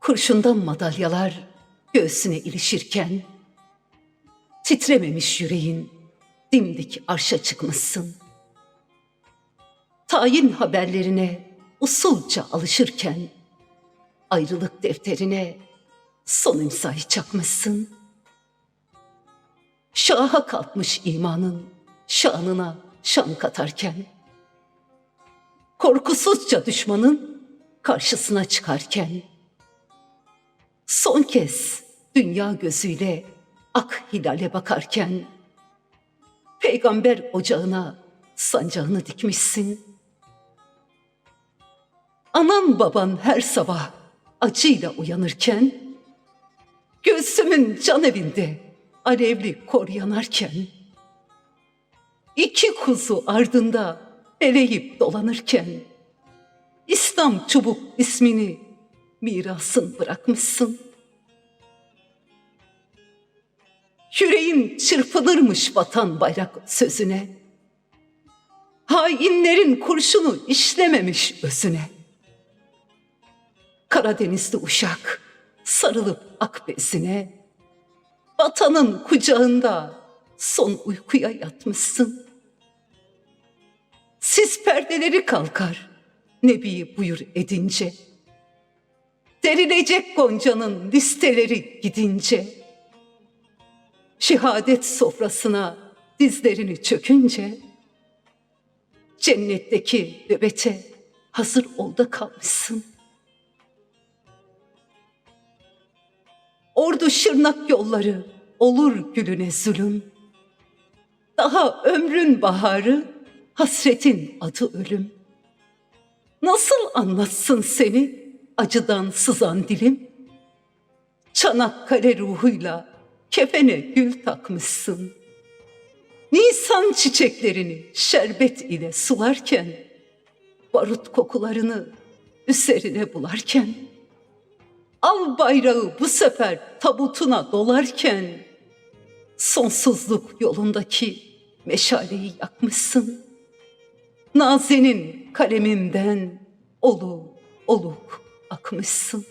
Kurşundan madalyalar göğsüne ilişirken titrememiş yüreğin dimdik arşa çıkmışsın. Tayin haberlerine usulca alışırken ayrılık defterine son imzayı çakmışsın. Şaha kalkmış imanın şanına şan katarken korkusuzca düşmanın karşısına çıkarken son kez dünya gözüyle ak hilale bakarken peygamber ocağına sancağını dikmişsin. Anan baban her sabah acıyla uyanırken göğsümün can evinde alevli kor yanarken iki kuzu ardında eleyip dolanırken İslam çubuk ismini mirasın bırakmışsın. Yüreğin çırpınırmış vatan bayrak sözüne. Hainlerin kurşunu işlememiş özüne. Karadenizli uşak sarılıp akbezine. Vatanın kucağında son uykuya yatmışsın. Siz perdeleri kalkar, Nebi'yi buyur edince. Derilecek goncanın listeleri gidince. Şehadet sofrasına dizlerini çökünce. Cennetteki nöbete hazır ol da kalmışsın. Ordu şırnak yolları olur gülüne zulüm. Daha ömrün baharı, hasretin adı ölüm. Nasıl anlatsın seni acıdan sızan dilim? Çanakkale ruhuyla kefene gül takmışsın. Nisan çiçeklerini şerbet ile sularken, barut kokularını üzerine bularken, al bayrağı bu sefer tabutuna dolarken, sonsuzluk yolundaki meşaleyi yakmışsın. Nazenin kalemimden olu oluk 怎么送